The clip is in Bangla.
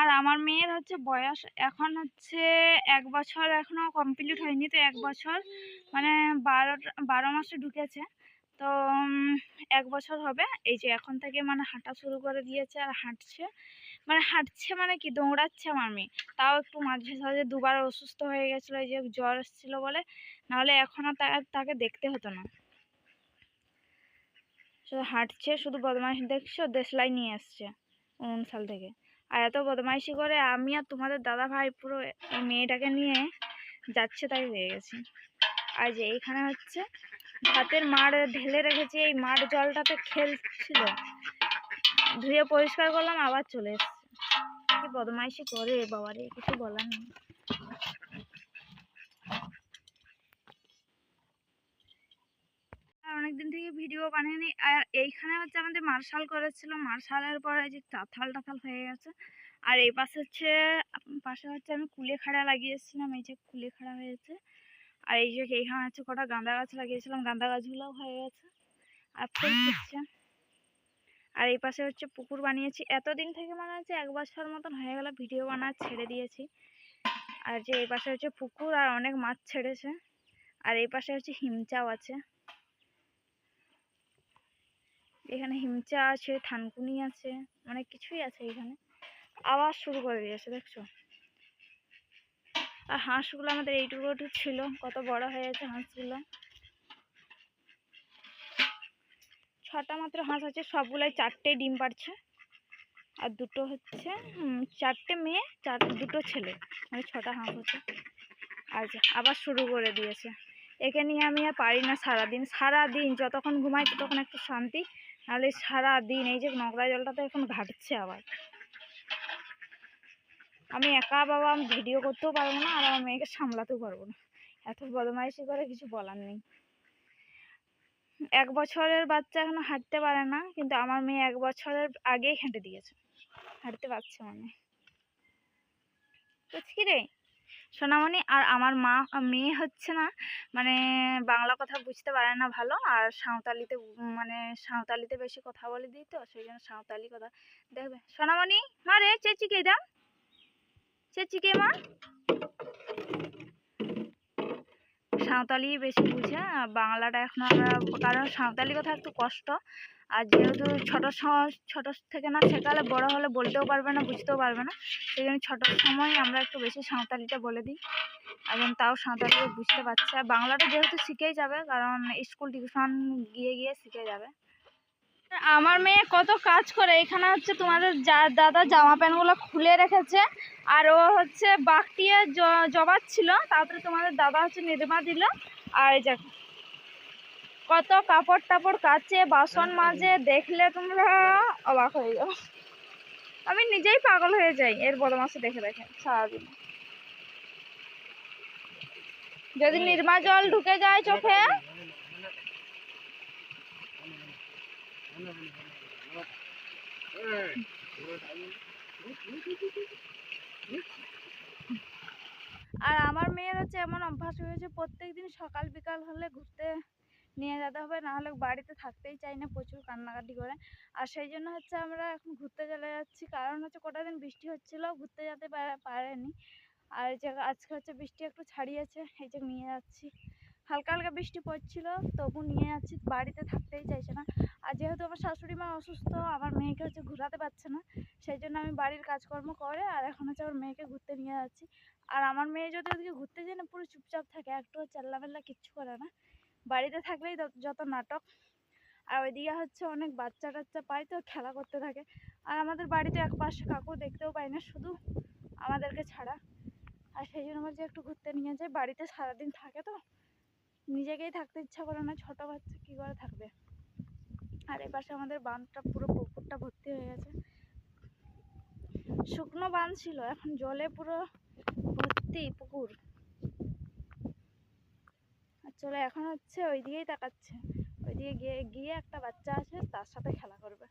আর আমার মেয়ের হচ্ছে বয়স এখন হচ্ছে এক বছর এখনও কমপ্লিট হয়নি। তো এক বছর মানে বারো বারো মাসে ঢুকেছে। তো এক বছর হবে। এই যে এখন থেকে মানে হাঁটা শুরু করে দিয়েছে আর হাঁটছে। মানে হাঁটছে মানে কি? দৌড়াচ্ছে আমার মেয়ে। তাও একটু মাঝে সাঝে দুবার অসুস্থ হয়ে গেছিল, এই যে জ্বর এসেছিল বলে। নাহলে এখনও তাকে দেখতে হতো না। শুধু হাঁটছে, শুধু বদমাইশ দেখছ, দেশলাই নিয়ে আসছে। উনুন সাল থেকে। আর এত বদমাইশি করে আমি আর তোমাদের দাদা ভাই পুরো মেয়েটাকে নিয়ে যাচ্ছে তাই হয়ে গেছি। আর যে এইখানে হচ্ছে ভাতের মাড় ঢেলে রেখেছি, এই মাঠ জলটাতে খেলছিল। ধুয়ে পরিষ্কার করলাম, আবার চলে এসছে। কি বদমাইশি করে বাবারে, কিছু বলার নেই। অনেকদিন থেকে ভিডিও বানাইনি। আর এইখানে হচ্ছে আমাদের মার্শাল করেছিল। মার্শালের পরে যে চাথাল টাথাল হয়ে গেছে। আর এই পাশে হচ্ছে পাশে হচ্ছে আমি কুলেখাড়া লাগিয়েছিলাম। এই যে কুলেখাড়া হয়েছে। আর এই যে এইখানে হচ্ছে কটা গাঁদা গাছ লাগিয়েছিলাম। গাঁদা গাছগুলোও হয়ে গেছে। আর ফুল ফুটছে। আর এই পাশে হচ্ছে পুকুর বানিয়েছি। এতদিন থেকে মনে হচ্ছে এক বছর মতন হয়ে গেল ভিডিও বানা ছেড়ে দিয়েছি। আর যে এই পাশে হচ্ছে পুকুর আর অনেক মাছ ছেড়েছে। আর এই পাশে হচ্ছে হিমচাও আছে। এখানে হিমচা আছে, থানকুনি আছে, অনেক কিছুই আছে এখানে। আবার শুরু করে দিয়েছে, দেখছ? আর হাঁসগুলো আমাদের এইটুকু ছিল, কত বড় হয়ে গেছে হাঁসগুলো। ছটা মাত্র হাঁস আছে, সবগুলাই চারটে ডিম পাড়ছে। আর দুটো হচ্ছে চারটে মেয়ে, চার, দুটো ছেলে মানে ছটা হাঁস হচ্ছে আচ্ছা আবার শুরু করে দিয়েছে। একে নিয়ে আমি আর পারি না সারাদিন। সারাদিন যতক্ষণ ঘুমাই, ততক্ষণ একটু শান্তি। নাহলে সারাদিন এই যে নোংরা জলটা তো এখন ঘাটছে আবার। আমি একা বাবা, আমি ভিডিও করতেও পারব না, আর আমার মেয়েকে সামলাতেও পারব না। এত বদমাইশি করে কিছু বলার নেই। এক বছরের বাচ্চা এখনও হাঁটতে পারে না, কিন্তু আমার মেয়ে এক বছরের আগেই হেঁটে দিয়েছে। হাঁটতে পারছে মানে। বুঝছি রে? সোনামণি আর আমার মা, মেয়ে হচ্ছে না মানে বাংলা কথা বুঝতে পারে না ভালো, আর সাঁওতালিতে মানে সাঁওতালিতে বেশি কথা বলে দিই তো, সেই জন্য সাঁওতালি কথা। দেখবে, সোনামণি, মা রে, চেঁচিকে দাও চেঁচিকে মা। সাঁওতালি বেশি বুঝে বাংলাটা এখন আমরা, কারণ সাঁওতালি কথা একটু কষ্ট। আর যেহেতু ছোটো স- ছোটো থেকে না শেখালে বড় হলে বলতেও পারবে না, বুঝতেও পারবে না। সেই জন্য ছোটোর সময় আমরা একটু বেশি সাঁওতালিটা বলে দিই। এবং তাও সাঁওতালিটা বুঝতে পারছে। আর বাংলাটা যেহেতু শিখেই যাবে, কারণ স্কুল টিউশন গিয়ে গিয়ে শিখে যাবে। আমার মেয়ে কত কাজ করে। এখানে হচ্ছে তোমাদের দাদা জামা প্যান্টগুলো খুলে রেখেছে। আর ও হচ্ছে বাগটিয়ে জবাচ্ছিল তারপরে তোমাদের দাদা হচ্ছে নির্মা দিল। আর এই দেখো কত কাপড় টাপড় কাচে, বাসন মাজে, দেখলে তোমরা অবাক হয়ে যাও। আমি নিজেই পাগল হয়ে যাই, এর বদমাসে দেখে দেখে, সারাদিন। যদি নির্মা জল ঢুকে যায় চোখে, আর আমার মেয়ের হচ্ছে এমন অভ্যাস হয়েছে প্রত্যেক দিন সকাল বিকাল হলে ঘুরতে নিয়ে যেতে হবে না হলে বাড়িতে থাকতেই চাই না প্রচুর কান্নাকাটি করে। আর সেই জন্য হচ্ছে আমরা এখন ঘুরতে চলে যাচ্ছি। কারণ হচ্ছে কটা দিন বৃষ্টি হচ্ছিল, ঘুরতে যেতে পারেনি। আর যে আজকে হচ্ছে বৃষ্টি একটু ছাড়িয়েছে, এই যে নিয়ে যাচ্ছি। হালকা হালকা বৃষ্টি পড়ছিল, তবু নিয়ে যাচ্ছি, বাড়িতে থাকতেই চাইছে না। আর যেহেতু আমার শাশুড়ি মা অসুস্থ, আমার মেয়েকে হচ্ছে ঘোরাতে পারছে না, সেই জন্য আমি বাড়ির কাজকর্ম করে আর এখন হচ্ছে আমার মেয়েকে ঘুরতে নিয়ে যাচ্ছি। আর আমার মেয়ে যদি ওদিকে ঘুরতে যায় না, পুরো চুপচাপ থাকে একটু চেল্লামেল্লা কিচ্ছু করে না। বাড়িতে থাকলেই যত নাটক। আর ওইদিকে হচ্ছে অনেক বাচ্চা টাচ্চা পায় তো খেলা করতে থাকে। আর আমাদের বাড়িতে এক পাশে কাকু দেখতেও পাই না, শুধু আমাদেরকে ছাড়া। আর সেই জন্য বলছি একটু ঘুরতে নিয়ে যাই। বাড়িতে সারাদিন থাকে তো, নিজেকেই থাকতে ইচ্ছা করে না, ছোটো বাচ্চা কী করে থাকবে? আর এ পাশে আমাদের বাঁধটা, পুরো পুকুরটা ভর্তি হয়ে গেছে। শুকনো বাঁধ ছিল, এখন জলে পুরো ভর্তি পুকুর। চলে এখন হচ্ছে ওই দিকেই তাকাচ্ছে। ওই দিকে গিয়ে গিয়ে একটা বাচ্চা আছে তার সাথে খেলা করবে।